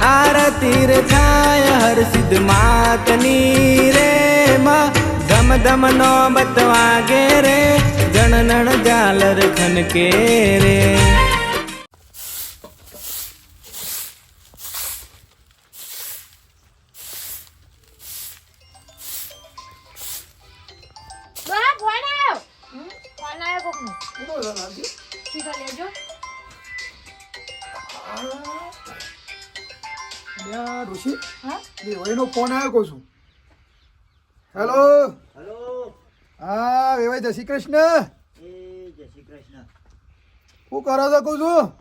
આરતી રે થાય હર સિદ્ધ માતની રે માં. ધમ ધમ નો બતવાગે રે, જણનણ ઝાલર ખનકે રે. હા? વેવાઈનો ફોન આવ્યો કહું છું. હેલો હેલો હા વેવાઈ જય શ્રી કૃષ્ણ. એ જય શ્રી કૃષ્ણ. શું કરો છો કહું છું?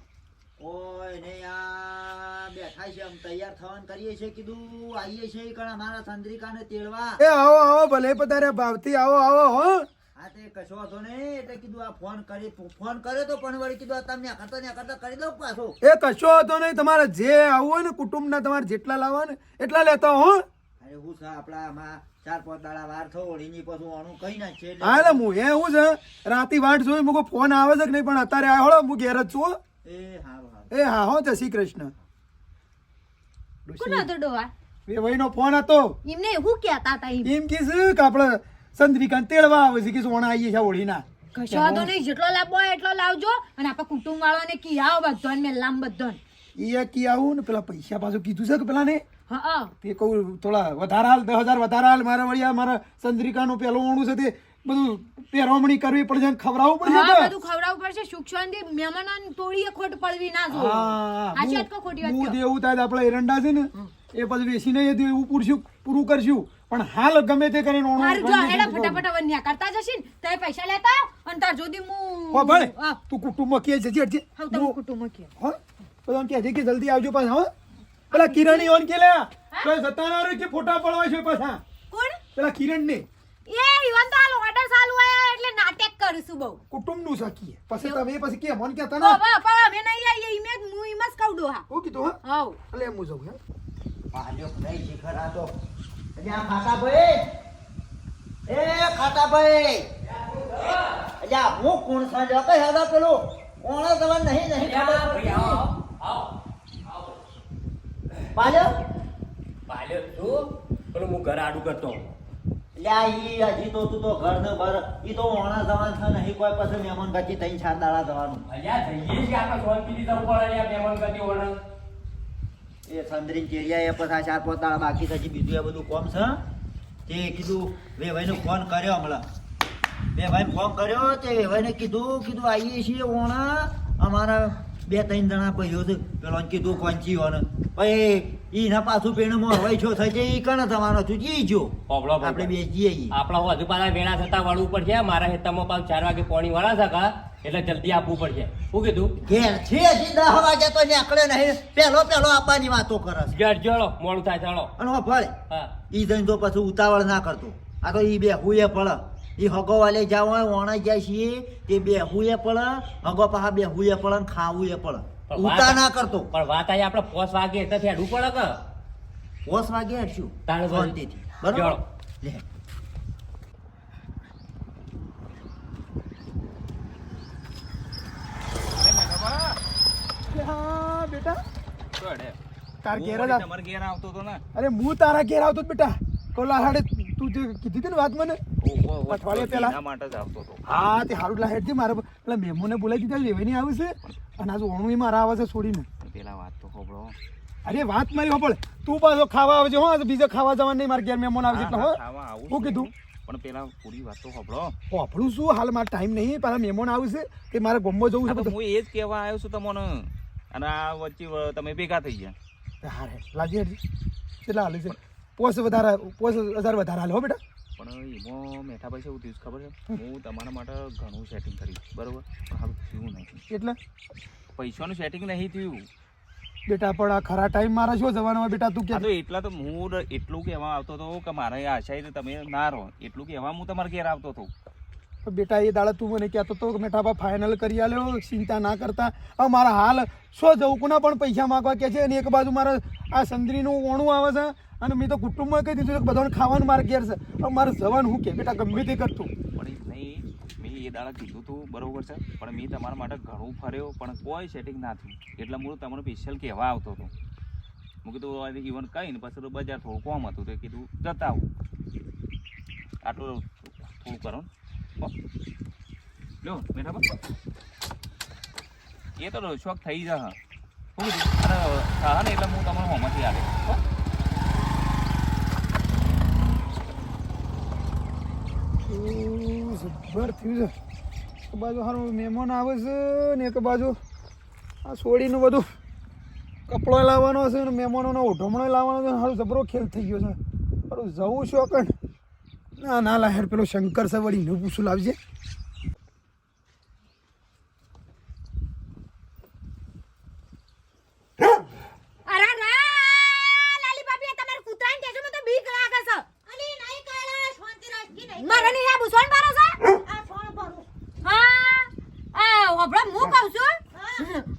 ઓય ને આ બેઠા છે આમ તૈયાર થવાનું કરીએ છે કીધું આવીએ છે કારણ મારા ચંદ્રિકાને તેડવા. એ આવો આવો ભલે પધારે ભાવથી આવો આવો હો. હા તે કશો હતો નહીં એટલે કીધું આ ફોન કરી ફોન કર્યો તો પણ વળી કીધું આ તમને કરતા ને કરતા કરી દઉં પાછો. એ કશો હતો નહીં તમારે જે આવવું હોય ને કુટુંબના તમારે જેટલા લાવવા ને એટલા લેતા હો અરે હું છે આપણા આમાં ચાર પાંચ દાડા વાર થો ઓળીની પાછું અણું કઈ ના છે હા એટલે હું એ હું છે રાતી વાટ જોઈ મુકો ફોન આવે છે કે નહીં પણ અત્યારે આવ્યો હોળો હું ઘેર જ છું એ હા હા. એ હા હો જય શ્રી કૃષ્ણ. કોનો હતો ડોવા વેવાઈનો ફોન હતો. એમને હું કહેતા હતા એમ. કીધું કે આપણે ચંદ્રિકાને તેડવા આવે છે કે સોના આવીએ છે ઓળીના કશો નહીં જેટલો લાવવો હોય એટલો લાવજો અને આપણા કુટુંબ વાળાને કી આવો બધોન મેલામ બધોન. એ કી આવું ને પેલા પૈસા પાછું કીધું છે કે પેલા ને હા. તે કહું થોડા વધારે હાલ દસ હજાર વધારે હાલ મારા વળી આ મારા ચંદ્રિકાનું પેલું ઓણું છે તે બધું પહેરવમણી કરવી પડશે ને ખવડાવવું પડશે હા બધું ખવડાવવું પડશે. સુખ શાંતિ મહેમાનોને તોડીએ ખોટ પડવી ના જો હા સાચી ખોટી વાત હું દેવું થાય આપણે એરંડા છે ને એ પછી બેસીને એ પૂરશું પૂરું કરશું. પણ હાલ ગમે તે કરીને ઓણો જો હેડા દઈશું. ફટાફટ વન્યા કરતા જશીન તે પૈસા લેતા અને તાર જોદી હું ઓ ભાઈ તું કુટુંબ કે છે હજી. હા તમે કુટુંબ કે. હો? બધાને જે કે જલ્દી આવજો પાછા હો? પેલા કિરણી ઓન કે લે. તો જતા ના કે ફોટા પડવા છે પાછા. કોણ? પેલા કિરણ ને એ ઈવન તો હાલ ઓર્ડર ચાલુ આયા એટલે નાટક કરશું બહુ. કુટુંબનું શકીએ પછી તમે પછી કે મન કે તને ના. બા પણ અમે નહીં આવીએ ઈમે હું ઈમ જ કહું હા. હું કીધું હા? હા એટલે હું જાઉં હે? પાડ્યો નહીં શિખર આ તો. ખાતા ભાઈ એ ખાતા ભાઈ આ હું કોણ સાંજો કઈ હદા પેલું કોણ તમારે નહીં નહીં પાલ્યો તું પેલું હું ઘર આડું કરતો આ ઈ હજી તો તું તો ઘર ને ભર. ઈ તો ઓણા જવાનું છે નહીં કોઈ પછી મહેમાન ગતિ ત્રણ ચાર દાડા જવાનું અલ્યા જઈએ છીએ આપણે સોન પીધી પડે મહેમાન ગતિ ઓળખ એ સંદરીન ચેરિયા એ પછી ચાર દાડા બાકી છે બીજું એ બધું કોમ છે તે કીધું, બે ભાઈને ફોન કર્યો હમણાં. બે ભાઈ ફોન કર્યો, તે બે ભાઈને કીધું કીધું આવીએ છીએ ઓણા, અમારા બે ત્રણ જણા ભાઈઓ છે પેલો કીધું કોંચી હોને ભાઈ ઈ ના પાછું પેણમાં હવાઈ છો થઈ જાય ઈ કણ થવાનો છું? જી. જો પોપડો. આપણે બે ઈ. આપણા હજુ પાછા વેળા થતા વાળવું પડશે મારા હેતામાં પાછું ચાર વાગે પોણી વાળા એટલે જલ્દી આપવું પડશે. શું કીધું? ઘેર છે વાગે તો નીકળે નહીં. પેલો પેલો આપવાની વાતો કરે છે. ઘેર જોડો મોડું થાય ચાલો. અને ભાઈ હા. ઈ જઈને તો પછી ઉતાવળ ના કરતો. આ તો ઈ બે હુએ પડે ઈ હગો વાલે જાવ વણા જાય છીએ તે બેહુએ પડે હગો પાછા બેહુએ પડે ખાવું એ પડે. પણ ઉતા ના કરતો. પણ વાત આવી આપણે પોસ વાગે એટલે હેડવું પડે કે? પોસ વાગે હટશું તાણે શાંતિથી. બરોબર? લે. બેટા. તાર ઘેર આવતો હતો ને? અરે હું તારા ઘેર આવતો બેટા. કોલા હાડે તું જે કીધી હતી ને વાત મને? અઠવાડિયા પહેલા? એના માટે જ આવતો હતો. હા તે હારું લા છે મારે પેલા મેમોને બોલાવી દીધા લેવાની આવે છે? અને આજ ઓણું મારા આવે છે છોડીને. પેલા વાત તો ખબરો અરે વાત મારી હોપળ તું પાછો ખાવા આવજે હો બીજા ખાવા જવાનું નહીં મારે ઘેર મહેમાન એટલે હો. હું કીધું. પણ પેલા પૂરી વાત તો ખબરો આપણું શું હાલ મારે ટાઈમ નહીં પાછા મહેમાન આવશે તે મારે ગમવા જવું છે તો હું એ જ કહેવા આવ્યો છું તમને. અને આ વચ્ચે તમે ભેગા થઈ ગયા. હા રે લાજી કેટલા હાલે છે? પોસ વધારે પોસ હજાર વધારે હાલે હો બેટા. પણ એમાં મેઠા પૈસા એવું થયું ખબર છે? હું તમારા માટે ઘણું સેટિંગ કરીશ બરોબર? પણ હારું થયું નહીં. એટલે? પૈસાનું સેટિંગ નહીં થયું. બેટા પણ આ ખરા ટાઈમ મારા શું જવાનો બેટા તું કે એટલા તો હું એટલું કહેવા આવતો હતો કે મારે આશા છે તમે ના રહો. એટલું કહેવા હું તમારા ઘેર આવતો હતો. તો બેટા, એ દાડા તું મને કહેતો હતો કે મેઠાબા ફાઇનલ કરી આલ્યો, ચિંતા ના કરતા. હવે મારા હાલ સો જવું? કોના પણ પૈસા માગવા કે છે? અને એક બાજુ મારા આ સંદરીનું ઓણું આવે છે અને મેં તો કુટુંબમાં કહી દીધું કે બધાને ખાવાનું મારે ઘેર છે. હવે મારે જવાનું શું કે? બેટા, ગમે તે કરતું પણ એ નહીં, મેં એ દાડા કીધું હતું બરોબર છે? પણ મેં તમારા માટે ઘણું ફર્યો, પણ કોઈ સેટિંગ ના થયું. એટલે હું તમારો સ્પેશિયલ કહેવા આવતો હતો. મેં કીધું ઇવન કઈ ને પછી તો બજાર થોડું કોમ હતું, તો કીધું, જતા આવું. આટલું થોડું કરો. લ્યો બેઠા બા એ તો શોખ થઈ જા હું. હા ને એટલે હું તમારે હોમાંથી આવે જબ્બર થયું છે. એક બાજુ સારું મહેમાન આવે છે ને એક બાજુ આ સોડીનું બધું કપડો લાવવાનો છે ને મહેમાનોનો ઓઢમણો લાવવાનો છે સારું જબરો ખેલ થઈ ગયો છે. સારું જવું શોકન ના ના લા હેર પેલો શંકર છે વળી ને પૂછું લાવજે અરે રા લાલી ભાભી આ તમારા કૂતરાને કહેજો મને તો બીક લાગે છે અલી નહીં કાલા શાંતિ રાખી નહીં મારે નહીં આ ભૂસણ પારો છે આ ફોન પારો હા આ હોબળો હું કહું છું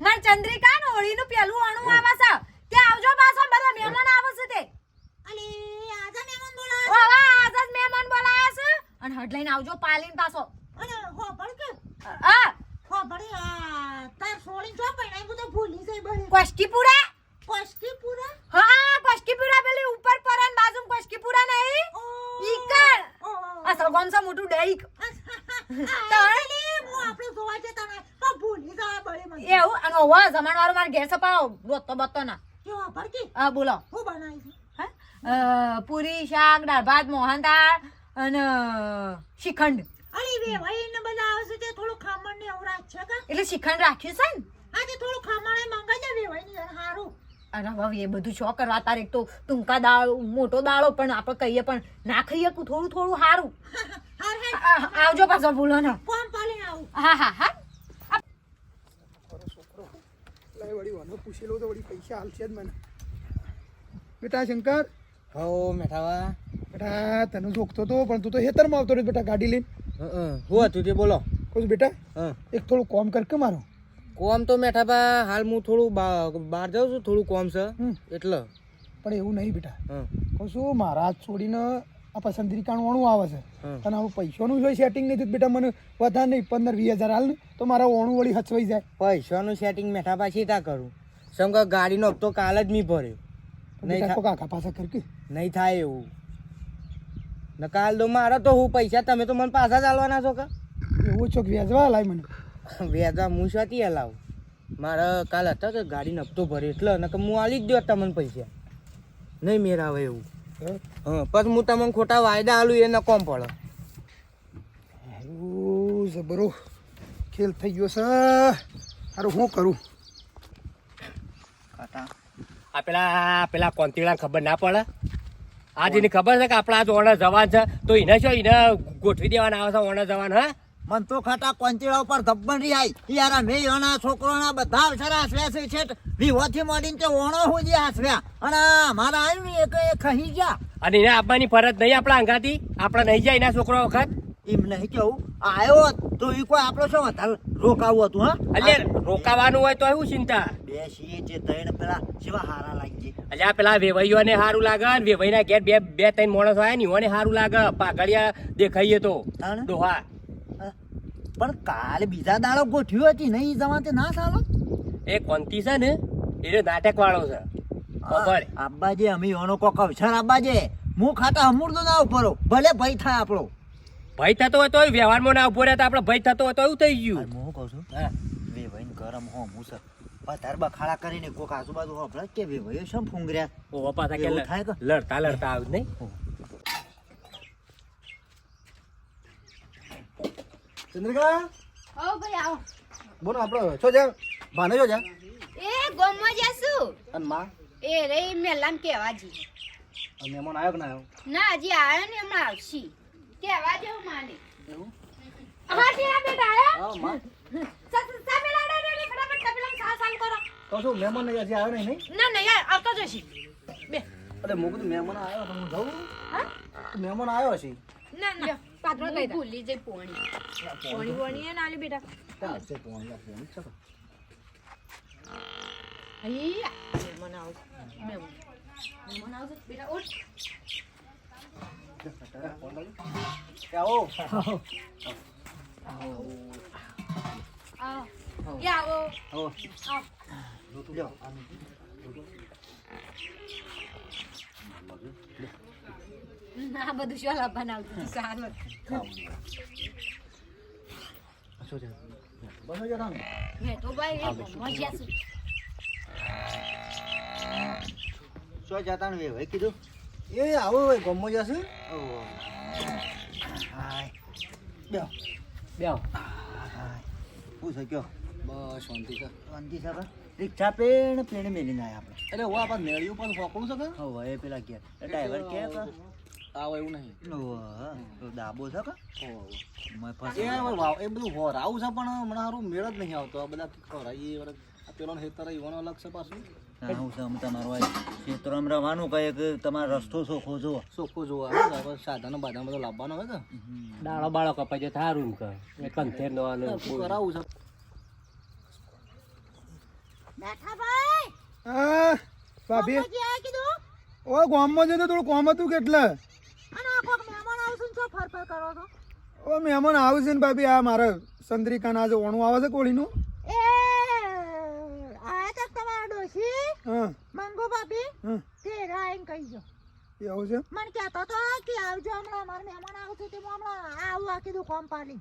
માર ચંદ્રિકા ને હોળીનું પેલું અણુ આવે છે તે આવજો પાછો બધા મહેમાન આવે છે તે અલી આજા મહેમાન બોલાયા ઓ વાહ આજા જ મહેમાન બોલાયા છે અને હટ લઈને આવજો પાલીન પાછો અને હોબળ કે હા હોબળ આ તાર સોળી જો પૈણાઈ બધું ભૂલી જઈ બળી કોષ્ટીપુરા કોષ્ટીપુરા હા કોષ્ટીપુરા પેલી ઉપર પર અને બાજુ કોષ્ટીપુરા નહીં ઈકર सा મોટું ડેઈક. એવું અને ઓવા જમણ વાળો મારે ઘેર સપાવો રોતો બતો ના. હા બોલો. હું બનાવી પૂરી શાક દાળ ભાત મોહનથાળ અને શ્રીખંડ. એટલે શ્રીખંડ રાખ્યું છે ને અરે હવે એ બધું શો કરવા તારે એક તો ટૂંકા દાળ મોટો દાળો પણ આપણે કહીએ પણ ના ખાઈએ કુ થોડું થોડું સારું આવજો પાછો ભૂલો ને. હા હા હા. લાય વળી વાનો પૂછી લઉં તો વળી પૈસા હાલશે જ મને. બેટા શંકર? હો મેઠાવા. બેટા તને જોખતો તો પણ તું તો હેતરમાં આવતો રહ્યો બેટા ગાડી લઈને. હું હતું તે બોલો. કહું બેટા હા. એક થોડું કોમ કર કે મારું? કોમ તો મેઠાબા હાલ હું થોડું બહાર જાઉં છું થોડું કોમ છે. એટલે. પણ એવું નહીં બેટા. કહું છું મારા છોડીને આ પસંદગી ઓણું આવે છે. તને અને હવે પૈસાનું જો સેટિંગ નહીં થયું તો બેટા મને વધારે નહીં પંદર વીસ હજાર હાલ તો મારા ઓણું વળી હચવાઈ જાય. પૈસાનું સેટિંગ મેઠાબા સીધા કરું. સમ કે ગાડીનો હપ્તો કાલ જ નહીં ભર્યો. નહીં કાકા પાછા કર કે. નહીં થાય એવું. ને કાલ તો મારા તો હું પૈસા તમે તો મને પાછા ચાલવાના છો કા? એવું ચોક વ્યાજવા લાય મને? વ્યાજા હું શાથી હલાવું મારે કાલ હતા કે ગાડીનો હપ્તો ભરે એટલે નકર હું આલી જ દો તમને પૈસા. નહીં મેર આવે એવું. હા? પણ હું તમને ખોટા વાયદા આલું એ ન કોમ પડે. જબરો. ખેલ થઈ ગયો છે. હારું હું કરું? આ પેલા પેલા કોંતીડા ખબર ના પડે? આજ એની ખબર છે કે આપણા આજ ઓણા જવાન છે? તો એને શું એને ગોઠવી દેવાના આવે છે ઓણા જવાન હા? મન તો ખાટા કોંચીડા ઉપર ધબ્બન રી આઈ. યાર મે એના છોકરોના બધા અવસર હાસવ્યા છે છે વિહોથી મળીને તે ઓણો સુધી હાસવ્યા અને મારા આવ્યું ને એક ખહી ગયા. અને એને આપવાની ફરજ નહીં આપણા અંગાથી? આપણે નહીં જાય એના છોકરો વખત? એમ નહીં કેવું. આવ્યો તો એ કોઈ આપણો શું વધારે રોકાવું હતું હા? એટલે રોકાવાનું હોય તો એવું ચિંતા. બે છીએ જે ત્રણ પેલા જેવા હારા લાગી આ પેલા વેવાઈઓને સારું લાગે ને વેવાઈના ઘેર બે બે ત્રણ માણસ હોય ને ઈઓને સારું લાગે. પાઘડિયા દેખાઈએ તો. તાણે? પણ કાલે બીજા દાડો ગોઠ્યો હતી નહીં જવા તે ના ચાલો એ કોંતી છે ને એ નાટક વાળો છે ખબર? આબ્બાજે અમે એનો કોક અવસર આબ્બાજે હું ખાટા અમૂર્તો ના ઉપરો ભલે ભય થાય આપણો. ભય થતો હોય તો વ્યવહારમાં ના ઊભો રહેતા આપણે ભય થતો હોય તો એવું થઈ ગયું. હું કહું છું. બે ભાઈ ગરમ હો હું સર ધરબા ખાડા કરીને કોક આજુબાજુ હોભળે કે વે ભાઈ શું ફૂંગર્યા? ઓ કે થાય લડતા લડતા આવ નહીં? ચંદ્રિકા? ઓ ભાઈ આવો. બોલો આપણે છો જા ભાને જો જા એ ગોમમાં જાસુ અનમાં? એ રે મેલામ કેવા જી મહેમાન આવ્યો કે ના આવ્યો? ના હજી આયો ને હમણાં આવશી. કેવા જેવું માને. હા ટીના બેટા આયા હા માં? સા પેલા રે રે ફટાફટ તપેલા સા સાલ કરો. તો શું મહેમાન હજી આવ્યો નહીં નહીં? ના ના યાર આવતો જશી. બે. અરે કીધું મહેમાન આવ્યો તો હું જાઉં? હા? તો મહેમાન આવ્યો છે ના ના. પાત્રો કઈ ભૂલી જઈ પોણી. પોણી પોણી એ નાલી બેટા. છે પોણી આ પોણી છે અહીંયા. મહેમાન આવશે. મહેમાન મહેમાન આવશે. બેટા ઉઠ. આવો. આવો. આવો. આવો. આવો. આવો. આ બધું શું લાવવાનું આવતું હતું? સારું મેં તો ભાઈ શું જતા ને વેવાઈ કીધું એ આવો ભાઈ ગમો જશે ઓહો. હાય. બે બેહો. શું છે કયો બસ શાંતિ છે શાંતિ છે બા? રિક્ષા પેણ પેણ મેલીને આયા આપણે એટલે હું આપણે મેળ્યું પણ ફોકડું છે કે હવે પેલા ગયા ડ્રાઈવર કે કા? આવો એવું નહીં. ઓહો, હા. તો દાબો છે કા? મેં એ બધું હોરાવું છે પણ હમણાં સારું મેળ જ નહીં આવતો. આ બધા આ પેલો ને હેતર ઈવાનો અલગ છે પાછું. ના, હું છે, તમારું આ ક્ષેત્રમાં રવાનું કહે કે તમારો રસ્તો ચોખ્ખું જોવા. ને, હવે સાધનો બાધનો બધો લાવવાનો હોય કે? ડાળો બાળો કપાઈ જાય થારું કે એ કંથેર નો આનો કરાવું છે? બેઠા ભાઈ. હા ભાભી. ઓ ગામમાં જતો થોડું કોમ હતું કેટલે અને આ કોક મહેમાન આવશે ને શું ફર ફર કરો છો ઓ મહેમાન આવશે ને ભાભી આ મારે ચંદ્રિકાના આજે ઓણું આવે છે કોળીનું. એ આ તા તમારા ડોશી હા. મંગો ભાભી હા. તે રાઈન કહી જો એવું છે? મને કહેતો તો કે આવજો હમણાં મારા મહેમાન આવશે તે હું હમણાં આવું આ કીધું કોમ પાડી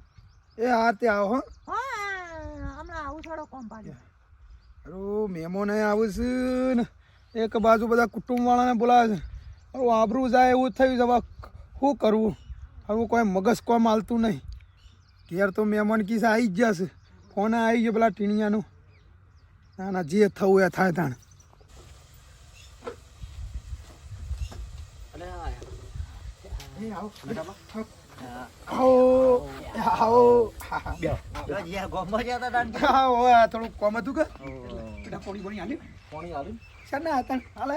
એ હા તે આવો હો. હા હમણાં આવું થોડો કોમ પાડી અરે મહેમાન આવું છે ને. એક બાજુ બધા કુટુંબવાળાને બોલાવે છે. હવે આબરું જાય એવું થયું છે શું કરવું? હવે કોઈ મગજ કોમ હાલતું નહીં. ઘેર તો મહેમાન કિસ્સા આવી જ જશે. ફોન આવી ગયો પેલા ટીણિયાનું. ના ના જે થવું એ થાય તાણ. થોડું કોમ હતું કે? પોણી પોણી હાલ્યું પાણી આલ્યું શા હતા હાલે.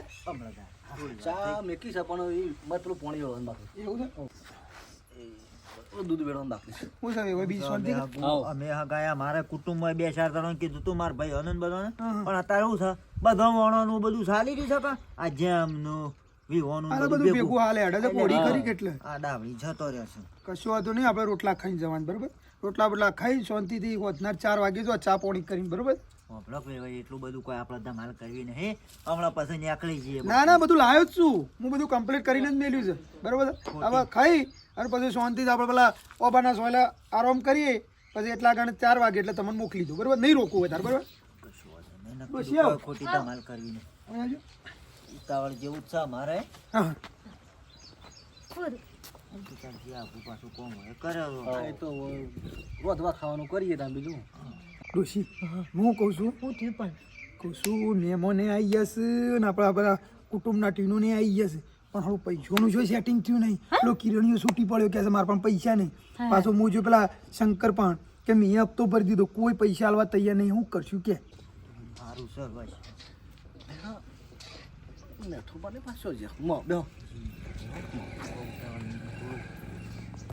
ચા મેકી છે પણ એ મત પેલું પાણી એવું છે? દૂધ વેળવાનું બાકી હું છે હવે બીજી શાંતિ અમે હગાયા મારા કુટુંબમાં બે ચાર ત્રણ કીધું તું મારા ભાઈ અનંત બધાને. પણ અત્યારે શું છે બધા વણોનું બધું ચાલી રહ્યું છે કા આ જેમનું વિહોનું બધું બધું ભેગું. હાલે હેડે તો પોડી કરી કેટલે? આ ડાબડી જતો રહેશે કશું વાંધો નહીં આપણે રોટલા ખાઈને જવાનું બરોબર? રોટલા બોટલા ખાઈ શાંતિથી હોતનાર ચાર વાગે જો ચા પોણી કરીને બરોબર? હોભળો ભાઈ એટલું બધું કોઈ આપણે ધમાલ કરવી નહીં હમણાં પછી નીકળી જઈએ. ના ના બધું લાવ્યો જ છું. હું બધું કમ્પ્લીટ કરીને જ મેલ્યું છે. બરોબર હવે ખાઈ અને પછી શાંતિથી આપણે પેલા ઓબાના સોયલા આરામ કરીએ. પછી એટલા ગણ ચાર વાગે એટલે તમને મોકલી દઉં. બરોબર? નહીં રોકવું હોય તાર બરોબર? ખોટી ધમાલ કરવી નહીં. ઉતાવળ જેવું જ છે મારે હા પાછું કોમ હોય. કરે તો રોધવા ખાવાનું કરીએ ત્યાં બીજું. ડોશી હું. કહું છું હું થયું પણ. કહું છું મેમોને આવી જશે ને આપણા બધા કુટુંબના ટીનોને આવી જશે. પણ હવે પૈસાનું જો સેટિંગ થયું નહીં. પેલો કિરણીઓ છૂટી પડ્યો કે છે મારા પણ પૈસા નહીં. પાછો હું જો પેલા શંકર પણ કે મેં હપ્તો ભરી દીધો કોઈ પૈસા આલવા તૈયાર નહીં. હું કરશું કે? મારું છે ભાઈ. પાછો મો બેહો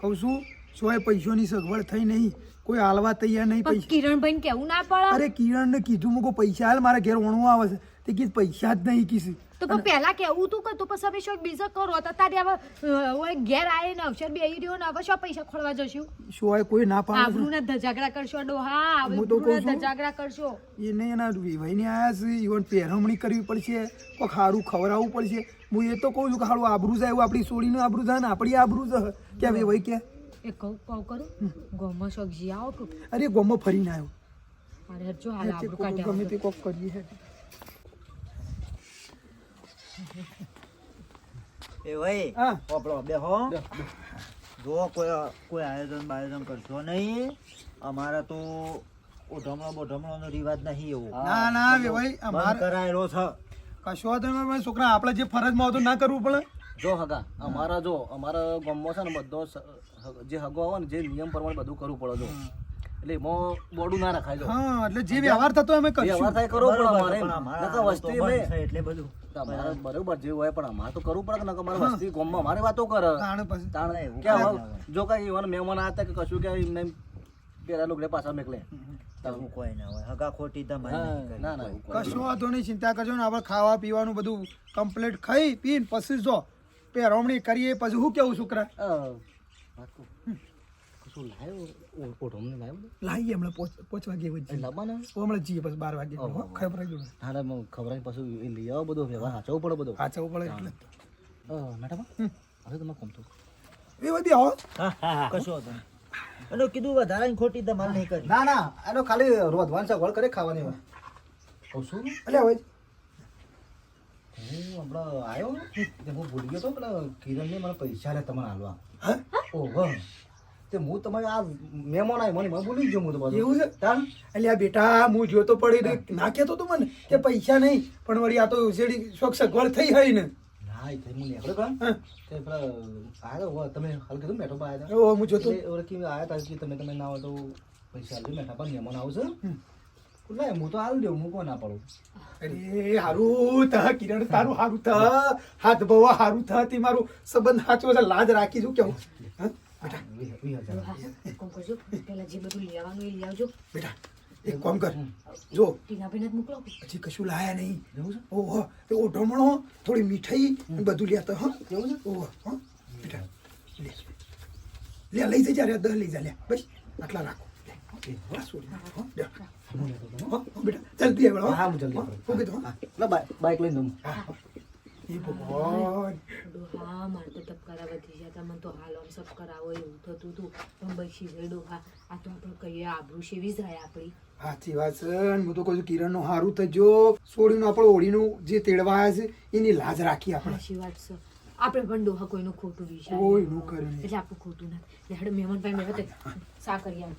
કહું છું સોય પૈસાની સગવડ થઈ નહીં કોઈ હાલવા તૈયાર નહીં પૈસા. કિરણભાઈ કેવું ના પડે? અરે કિરણને કીધું મુકો પૈસા હાલ મારા ઘેર ઓણું આવે છે. તે કીધું પૈસા જ નહીં કીધું. તો પણ પહેલા કેવું તું કે તું પછી હવે શું બીજો કરો? તો તારે હવે હવે ઘેર આવીને અવસર બે રહ્યો ને હવે શું પૈસા ખોળવા જશું? સોય કોઈ ના પાડે? છે. આબરૂના ધજાગરા કરશો ડોહા હું તો કહું છું. ધજાગરા કરશો. એને એના વિવાહીને આયા છે ઈવન પહેરમણી કરવી પડશે કોઈ સારું ખવડાવવું પડશે. હું એ તો કહું છું કે સારું આબરૂ જાય એવું આપણી સોડીનું આબરૂ જાય ને આપણી આબરૂ જ કે ભાઈ કે એ કહું કહું કરું. ગોમાં સબ્જી આવો કે અરે ગોમાં ફરીને આવ્યો અરે જો હાલ આબરૂ ગમે તે કોક કરીએ છે એ ભાઈ હા. પોપડો બેહો જો કોઈ કોઈ આયોજન બાયોજન કરશો નહીં અમારા તો ઓઢમણો રિવાજ નહીં એવો. ના ના કરાયેલો છે. કશો છોકરા આપણે જે ફરજમાં આવતો ના કરવું પડે. જો હગા અમારા જો અમારા ગામમાં છે ને બધો જે હગો આવે ને જે નિયમ પ્રમાણે બધું કરવું પડે જો. એટલે એમાં બોડું ના રખાય જો. હા એટલે જે વ્યવહાર થતો અમે વ્યવહાર થાય કરવો પડે અમારે નકર વસ્તી મે એટલે બધું. તમારે બરોબર જે હોય પણ અમારે તો કરવું પડે કે નકર અમારે વસ્તી ગામમાં અમારી વાતો કરે. તાણ પછી. તાણ કે જો કઈ ઈવન મહેમાન આતા કે કશું કે એમને એમ પેલા લોકો પાછા મેકલે. એવું કોઈ ના હોય. હગા ખોટી હા, ના ના કશું વાંધો નહીં ચિંતા કરજો ને. આપણે ખાવા પીવાનું બધું કમ્પ્લીટ ખાઈ પીને પછી જો પહેરવણી કરીએ પછી શું કેવું છોકરા. કશું લાવ્યો ઓ- ઓઢો અમને લાવ્યો લાવીએ હમણાં પોચ પોચ વાગે એ લાવવાના? હમણાં જઈએ પછી બાર વાગે. ખબર હાડે મને ખબર પાછું એ લઈ આવો બધો વ્યવહાર સાચવવો પડે બધો. સાચવવું પડે એટલે મેડમ? હવે તમે કોમ તો એ બધી આવો. હા હા કશો હતો નહીં. કીધું વધારાની ખોટી તમારે નહીં કરી ના ના એનો ખાલી રોધવાન સગવડ કરે ખાવાની હોય છું એટલે હવે હું હમણાં આવ્યો તે હું ભૂલી ગયો તો પેલા કિરણને મને પૈસા લે તમારે હાલવા હા? ઓહો તે હું તમારે આ મહેમાન આવ્યો મને ભૂલી ગયો હું તો બધું. એવું છે? તાન. એટલે આ બેટા હું જોતો પડી ના કહેતો તો મને કે પૈસા નહીં પણ વળી આ તો શેડી શોખ સગવડ થઈ હોય ને. ના એ થઈ હું નીકળ્યો તે પેલા આવ્યા હતા તમે હાલ કીધું મેઠો આવ્યા ઓ હું જોતો. હતા કે આવ્યા હતા કે તમે તમે ના હોય તો પૈસા આપજો મેઠા પણ મહેમાન આવશે. ના હું તો હાલ દેવું હું કોણ ના પડું? અરે હારું થ કિરણ તારું હારું થ. હાથ બવા હારું થ તે મારું સંબંધ સાચો છે લાજ રાખીશું કેવું? હા? બેટા. વીસ વીસ કોમ કરજો પેલા જે બધું લેવાનું એ લઈ બેટા એક કામ કર. જો. ટીનાભાઈને જ મોકલો. પછી કશું લાયા નહીં. છે? ઓહો તે ઓઢમણો થોડી મીઠાઈ બધું લેતો હા? છે? ઓહો હા? બેટા લે. લે લઈ જજા રે દહ લઈ જા લે. બસ આટલા રાખો. જલ્દી આવે હા. હું જલ્દી હું કરું. હા, બાઈક લઈને જવું એ ભગવાન. ડોહા મારે તો ધબકારા વધી ગયા હતા. તો હાલ આમ સબ કરાવો એવું થતું હતું. પણ બસી જાય ડોહા આ તો આપણે કહીએ આબરૂ સેવી જાય આપણી. સાચી વાત છે. હું તો કહું છું કિરણનું સારું થજો. સોડીનું આપણે ઓળીનું જે તેડવા છે એની લાજ રાખી આપણે. સાચી વાત છે. આપણે પણ ડોહા કોઈનું ખોટું વિચાર કોઈનું નહીં. એટલે આપણું ખોટું ના એટલે હેડ મહેમાન મેં સા કરી આવ